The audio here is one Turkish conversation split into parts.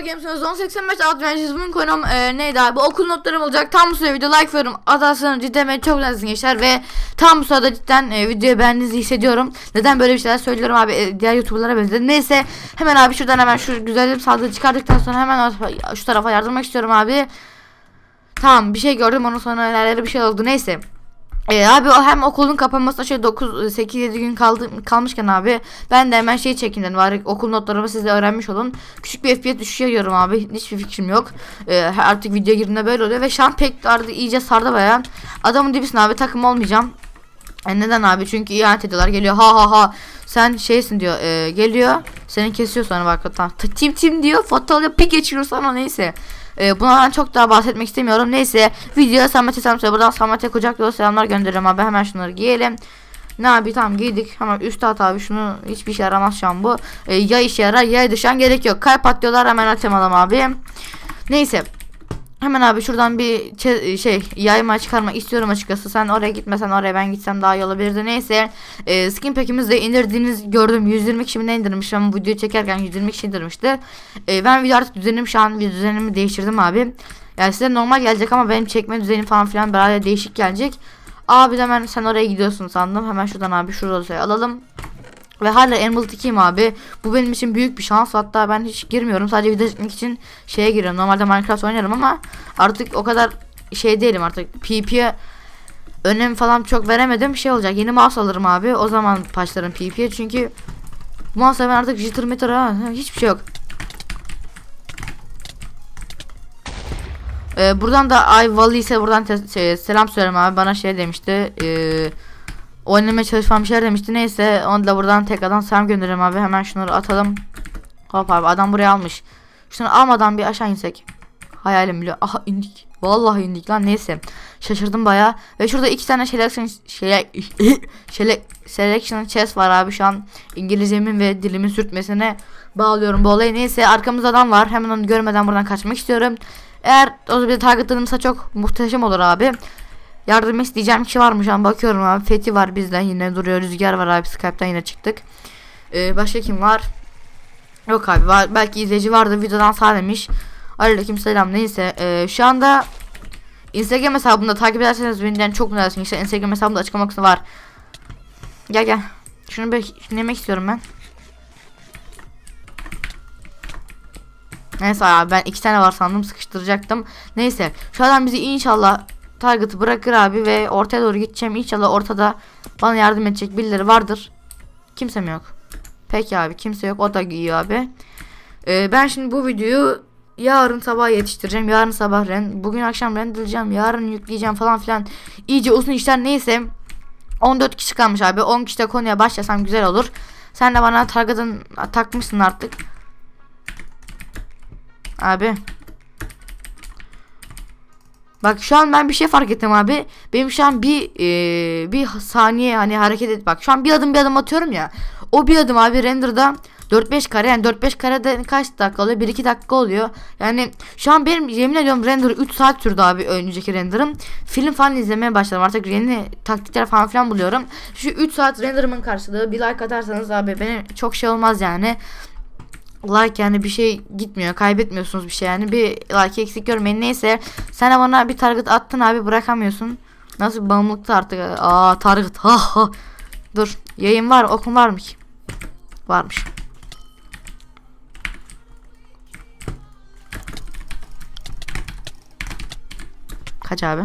Yasal Games'iniz 1085 Adventures bugün konum e, neydi abi? Okul notlarım olacak. Tam bu sırada video like veriyorum. Atarsanız cidden beni çok lazım gençler ve tam bu sırada cidden e, videoyu beğendiğinizi hissediyorum. Neden böyle bir şeyler söylüyorum abi? E, diğer youtuberlara benzedi neyse hemen abi şuradan hemen şu güzelim sağlığı çıkardıktan sonra hemen şu tarafa yardırmak istiyorum abi. Tamam bir şey gördüm. Ondan sonra ileride bir şey oldu. Neyse ee, abi o hem okulun kapanmasına şey 9 8 7 gün kaldı kalmışken abi ben de hemen şey çekeyim dedim okul notlarımı siz de öğrenmiş olun. Küçük bir FPS düşüşü yiyorum abi. Hiçbir fikrim yok. Ee, artık video girdiğinde böyle oluyor ve şu an pek ardı iyice sardı bayağı. Adamın dibisin abi takım olmayacağım. E neden abi? Çünkü ihanet ediyorlar. Geliyor ha ha ha. Sen şeysin diyor. e, geliyor. Seni kesiyor sonra bak. Tamam. T- Tim tim diyor. Foto alıyor. Bir geçiriyor sonra neyse. E, bunlardan çok daha bahsetmek istemiyorum. Neyse. Videoya Samet'e selam söyle. Buradan Samet'e kucak dolu selamlar gönderiyorum abi. Hemen şunları giyelim. Ne abi tamam giydik. Hemen üst at abi şunu hiçbir işe yaramaz şu an bu. E, ya işe yarar ya düşen gerek yok. Kalp atlıyorlar hemen atamadım abi. Neyse. Hemen abi şuradan bir şey yayma çıkarmak istiyorum açıkçası. Sen oraya gitmesen oraya ben gitsem daha iyi olabilirdi. Neyse. E, skin pack'imizi de indirdiğiniz gördüm. 120 kişi mi ne indirmiş. Ben bu videoyu çekerken 120 kişi indirmişti. E, ben video artık düzenim şu an bir düzenimi değiştirdim abi. Yani size normal gelecek ama benim çekme düzenim falan filan beraber değişik gelecek. Abi hemen sen oraya gidiyorsun sandım. Hemen şuradan abi şurada alalım. Ve hala Emerald 2'yim abi. Bu benim için büyük bir şans. Hatta ben hiç girmiyorum. Sadece video çekmek için şeye giriyorum. Normalde Minecraft oynarım ama artık o kadar şey değilim artık. PvP'ye önem falan çok veremedim. Şey olacak. Yeni mouse alırım abi. O zaman başlarım PvP'ye. Çünkü bu mouse'la ben artık jitter meter ha. Hiçbir şey yok. Ee, buradan da Ay Valley ise buradan şey, selam söylerim abi. Bana şey demişti. Eee oynamaya çalışmam şeyler demişti. Neyse onu da buradan tekrardan selam gönderelim abi. Hemen şunları atalım. Hop abi adam buraya almış. Şunu almadan bir aşağı insek. Hayalim bile. Aha indik. Vallahi indik lan neyse. Şaşırdım baya. Ve şurada iki tane selection şey selection chest var abi şu an İngilizcemin ve dilimin sürtmesine bağlıyorum bu olayı. Neyse arkamızda adam var. Hemen onu görmeden buradan kaçmak istiyorum. Eğer o bir targetlanırsa çok muhteşem olur abi. Yardım isteyeceğim kişi var mı şu an bakıyorum abi. Fethi var bizden yine duruyor. Rüzgar var abi Skype'tan yine çıktık. Ee, başka kim var? Yok abi var. Belki izleyici vardı videodan sağ demiş. Aleyküm selam neyse. Ee, şu anda Instagram hesabımda takip ederseniz benden çok mutlu edersiniz. İşte Instagram hesabımda açıklama kısmı var. Gel gel. Şunu bir şunu yemek istiyorum ben. Neyse abi ben iki tane var sandım sıkıştıracaktım. Neyse şu adam bizi inşallah target'ı bırakır abi ve ortaya doğru gideceğim. İnşallah ortada bana yardım edecek birileri vardır. Kimse mi yok? Peki abi kimse yok o da giyiyor abi. Ee, ben şimdi bu videoyu yarın sabah yetiştireceğim. Yarın sabah ren bugün akşam rendeleyeceğim. Yarın yükleyeceğim falan filan. İyice uzun işler neyse. 14 kişi kalmış abi. 10 kişi de konuya başlasam güzel olur. Sen de bana target'ın takmışsın artık. Abi. Bak şu an ben bir şey fark ettim abi. Benim şu an bir e, bir saniye hani hareket et. Bak şu an bir adım bir adım atıyorum ya. O bir adım abi renderda 4-5 kare yani 4-5 karede kaç dakika oluyor? 1-2 dakika oluyor. Yani şu an benim yemin ediyorum render 3 saat sürdü abi önceki renderım. Film falan izlemeye başladım. Artık yeni taktikler falan filan buluyorum. Şu 3 saat renderımın karşılığı bir like atarsanız abi benim çok şey olmaz yani like yani bir şey gitmiyor kaybetmiyorsunuz bir şey yani. Bir like eksik görmeyin. Neyse sen bana bir target attın abi bırakamıyorsun. Nasıl bir bağımlılıktı artık? Aa target. Ha ha. Dur yayın var okun var mı ki varmış. Kaç abi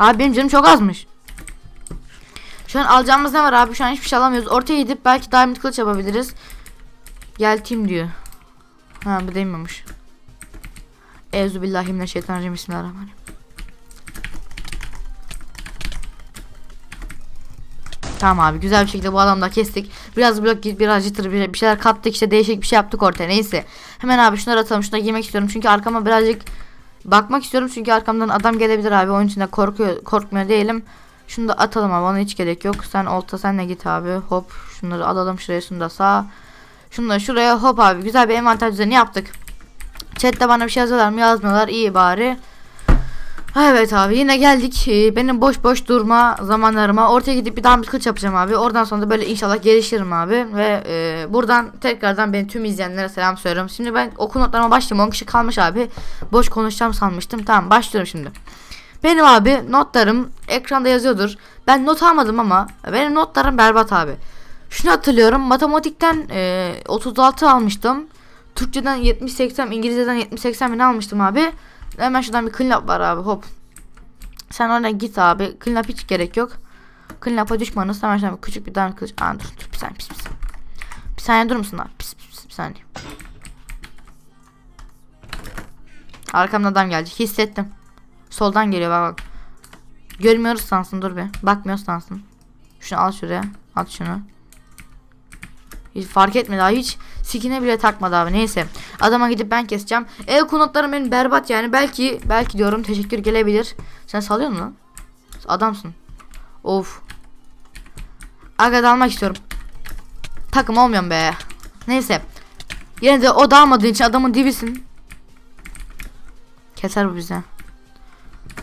Abi benim canım çok azmış. Şu an alacağımız ne var abi? Şu an hiçbir şey alamıyoruz. Ortaya gidip belki diamond kılıç yapabiliriz. Gel team diyor. Ha bu değilmemiş. Euzubillahimineşşeytanirracim. Bismillahirrahmanirrahim. Tamam abi güzel bir şekilde bu adamı da kestik. Biraz blok biraz jitter bir, şeyler kattık işte değişik bir şey yaptık ortaya neyse. Hemen abi şunları atalım şunları giymek istiyorum çünkü arkama birazcık Bakmak istiyorum çünkü arkamdan adam gelebilir abi. Onun için de korkuyor, korkmuyor değilim. Şunu da atalım abi ona hiç gerek yok. Sen olta sen de git abi. Hop şunları alalım şuraya şunu da sağ. Şunu da şuraya hop abi. Güzel bir envanter düzeni yaptık. Chat'te bana bir şey yazıyorlar mı yazmıyorlar. iyi bari. Evet abi yine geldik. Ee, Benim boş boş durma zamanlarıma ortaya gidip bir daha bir kılıç yapacağım abi. Oradan sonra da böyle inşallah gelişirim abi. Ve e, buradan tekrardan ben tüm izleyenlere selam söylüyorum. Şimdi ben okul notlarıma başlayayım. 10 kişi kalmış abi. Boş konuşacağım sanmıştım. Tamam başlıyorum şimdi. Benim abi notlarım ekranda yazıyordur. Ben not almadım ama benim notlarım berbat abi. Şunu hatırlıyorum. Matematikten e, 36 almıştım. Türkçeden 70-80, İngilizceden 70-80 bin almıştım abi. Hemen şuradan bir clean up var abi hop. Sen oradan git abi. Clean up hiç gerek yok. Clean up'a düşmanız. Hemen şuradan bir küçük bir tane kılıç. Aa dur dur bir saniye pis pis. Bir saniye durur musun abi? Pis pis pis bir saniye. Arkamdan adam gelecek. Hissettim. Soldan geliyor bak bak. Görmüyoruz sansın dur bir. Bakmıyoruz sansın. Şunu al şuraya. At şunu. Fark etmedi abi hiç sikine bile takmadı abi neyse. Adama gidip ben keseceğim. El konutlarım benim berbat yani belki belki diyorum teşekkür gelebilir. Sen salıyor musun? Adamsın. Of. Aga dalmak istiyorum. Takım olmuyorum be. Neyse. Yine de o dalmadığı için adamın dibisin. Keser bu bize.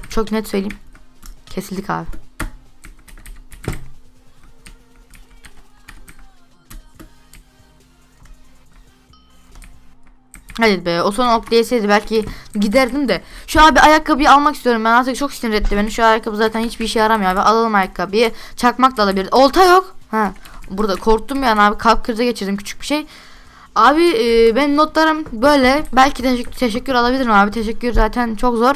Çok net söyleyeyim. Kesildik abi. Hadi be o son ok değseydi belki giderdim de. Şu abi ayakkabıyı almak istiyorum ben artık çok sinir etti beni. Şu ayakkabı zaten hiçbir işe yaramıyor abi. Alalım ayakkabıyı. Çakmak da alabiliriz. Olta yok. Ha. Burada korktum yani abi kalp krizi geçirdim küçük bir şey. Abi e, benim notlarım böyle. Belki teşekkür, teşekkür alabilirim abi. Teşekkür zaten çok zor.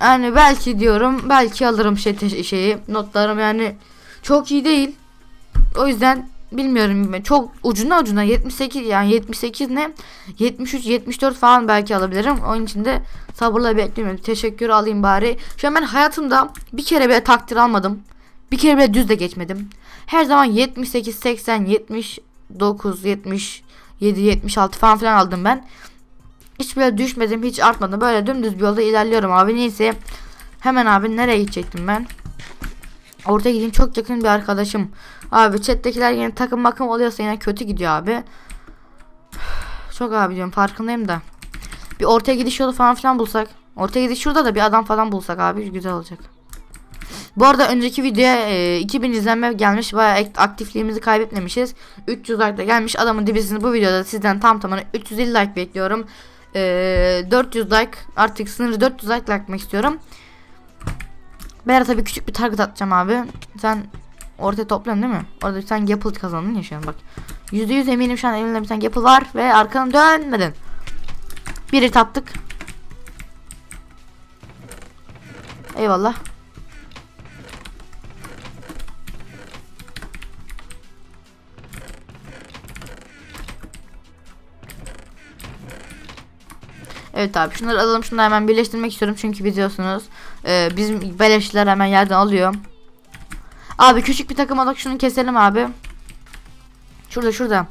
Yani belki diyorum belki alırım şey şeyi notlarım yani çok iyi değil. O yüzden bilmiyorum çok ucuna ucuna 78 yani 78 ne 73 74 falan belki alabilirim. Onun için de sabırla bekliyorum. Teşekkür alayım bari. Şu an ben hayatımda bir kere bile takdir almadım. Bir kere bile düz de geçmedim. Her zaman 78 80 79 77 76 falan filan aldım ben. Hiç böyle düşmedim, hiç artmadım. Böyle dümdüz bir yolda ilerliyorum abi. Neyse. Hemen abi nereye gidecektim ben? Ortaya gideyim çok yakın bir arkadaşım. Abi chat'tekiler yine takım makım oluyorsa yine kötü gidiyor abi. Çok abi diyorum farkındayım da. Bir ortaya gidiş yolu falan filan bulsak. Ortaya gidiş şurada da bir adam falan bulsak abi güzel olacak. Bu arada önceki videoya e, 2000 izlenme gelmiş. Bayağı ak- aktifliğimizi kaybetmemişiz. 300 like da gelmiş. Adamın dibisini bu videoda sizden tam tamına 350 like bekliyorum. E, 400 like artık sınırı 400 like yapmak istiyorum. Ben tabii küçük bir target atacağım abi. Sen ortaya topluyorsun değil mi? Orada bir tane Gapple kazandın ya şu an bak. %100 eminim şu an elinde bir tane Gapple var ve arkanı dönmedin. Bir hit attık. Eyvallah. Evet abi şunları alalım şunları hemen birleştirmek istiyorum çünkü biliyorsunuz e, bizim beleşler hemen yerden alıyor. Abi küçük bir takım olarak şunu keselim abi. Şurada şurada.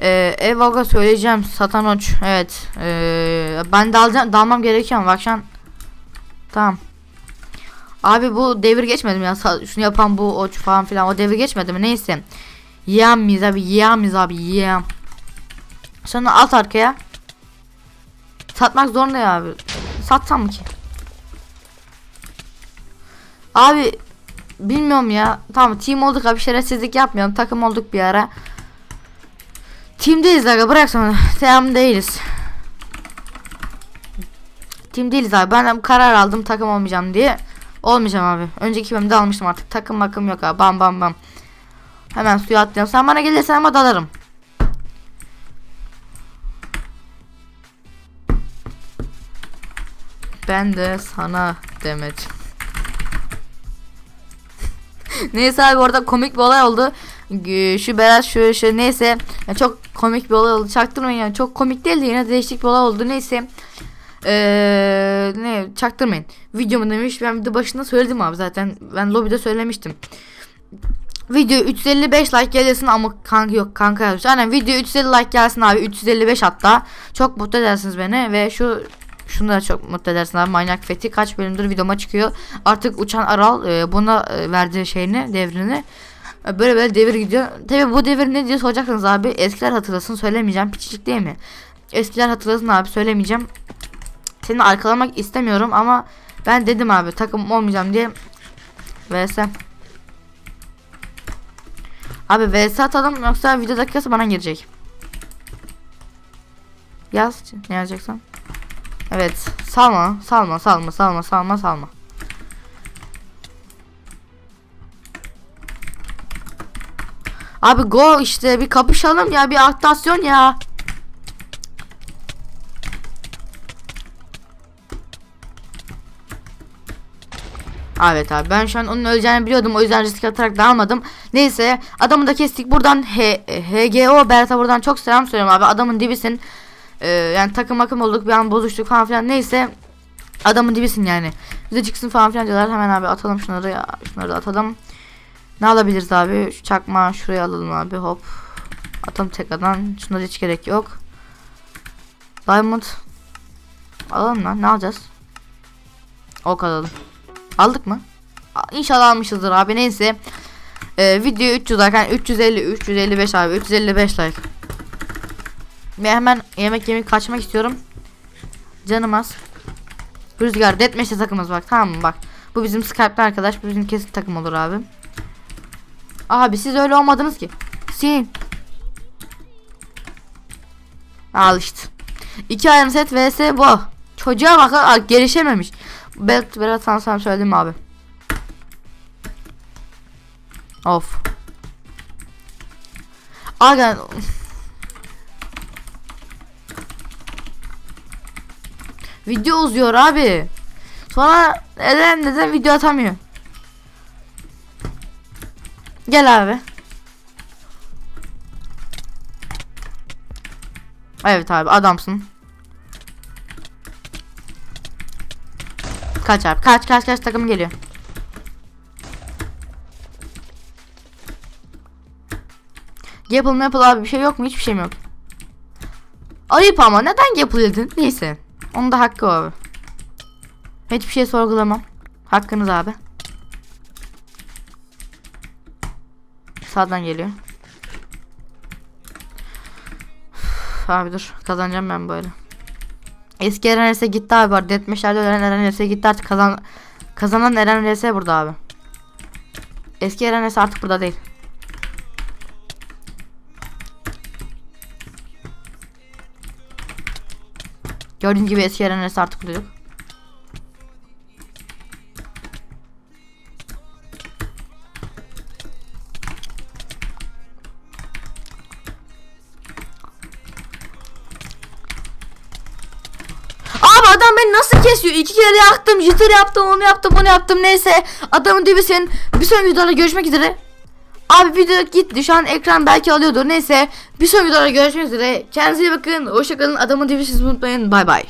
Ee, Evaga söyleyeceğim Satanoç. Evet. Ee, ben de alacağım, dalmam gerekiyor ama an. Tamam. Abi bu devir geçmedi mi ya? Şunu yapan bu oç falan filan o devir geçmedi mi? Neyse. Yiyem miyiz abi? Yiyem miyiz abi? Yiyem. Sonra alt arkaya. Satmak zorunda ya abi. Satsam mı ki? Abi bilmiyorum ya. Tamam team olduk abi şerefsizlik yapmayalım. Takım olduk bir ara. Teamdeyiz aga bırak sonra. Team değiliz. Team değiliz abi. Ben karar aldım takım olmayacağım diye. Olmayacağım abi. Önceki bölümde almıştım artık. Takım makım yok abi. Bam bam bam. Hemen suya atlıyorum. Sen bana gelirsen ama dalarım. Ben de sana Demet. Neyse abi orada komik bir olay oldu. Şu Berat şu şu neyse ya çok komik bir olay oldu. Çaktırmayın yani çok komik değil de yine değişik bir olay oldu. Neyse. Ee, ne çaktırmayın. Videomu demiş ben video başında söyledim abi zaten. Ben lobide söylemiştim. Video 355 like gelsin ama kanka yok kanka yazmış. Aynen video 350 like gelsin abi 355 hatta. Çok mutlu edersiniz beni ve şu şunu da çok mutlu edersin abi. Manyak Fethi kaç bölümdür videoma çıkıyor. Artık Uçan Aral e, buna e, verdiği şeyini, devrini. E, böyle böyle devir gidiyor. Tabi bu devir ne diye soracaksınız abi. Eskiler hatırlasın söylemeyeceğim. Piçicik değil mi? Eskiler hatırlasın abi söylemeyeceğim. Seni arkalamak istemiyorum ama Ben dedim abi takım olmayacağım diye. VS. Abi VS atalım yoksa video dakikası bana girecek. Yaz ne yazacaksan. Evet salma salma salma salma salma salma. Abi go işte bir kapışalım ya bir aktasyon ya. Evet abi ben şu an onun öleceğini biliyordum o yüzden risk atarak dalmadım. Neyse adamı da kestik buradan HGO Bert'a buradan çok selam söylüyorum abi adamın dibisin. Ee, yani takım akım olduk bir an bozuştuk falan filan neyse adamın dibisin yani. Bize çıksın falan filan diyorlar hemen abi atalım şunları ya şunları da atalım. Ne alabiliriz abi şu çakma şuraya alalım abi hop. Atalım tekrardan şunlara hiç gerek yok. Diamond alalım lan ne alacağız? Ok alalım. Aldık mı? İnşallah almışızdır abi neyse. Ee, video 300 like yani 350 355 abi 355 like. Ve hemen yemek yemek kaçmak istiyorum. Canım az. Rüzgar Deathmatch'te takımız bak tamam mı bak. Bu bizim Skype'li arkadaş bu bizim kesin takım olur abi. Abi siz öyle olmadınız ki. Sin. Al işte. İki Iron Set vs bu. Çocuğa bak ha, gelişememiş. Berat Berat sana sana söyledim abi. Of. Aga. Video uzuyor abi. Sonra neden neden video atamıyor? Gel abi. Evet abi adamsın. Kaç abi kaç kaç kaç takım geliyor. Gapple Maple abi bir şey yok mu? Hiçbir şeyim yok. Ayıp ama neden Gapple? Neyse. Onun da hakkı abi. Hiçbir şey sorgulamam. Hakkınız abi. Sağdan geliyor. Üf, abi dur kazanacağım ben böyle. Eski Eren Rese gitti abi var. Deathmatch'lerde ölen Eren Rese gitti artık kazan kazanan Eren Rese burada abi. Eski Eren Rese artık burada değil. Gördüğünüz gibi eski Rese artık. Abi adam beni nasıl kesiyor? İki kere yaktım, jitter yaptım, onu yaptım, bunu yaptım. Neyse adamın dibi senin. Bir sonraki videoda görüşmek üzere. Abi video gitti. Şu an ekran belki alıyordur. Neyse bir sonraki videoda görüşmek üzere. Kendinize iyi bakın. Hoşçakalın. Adamın siz unutmayın. Bay bay.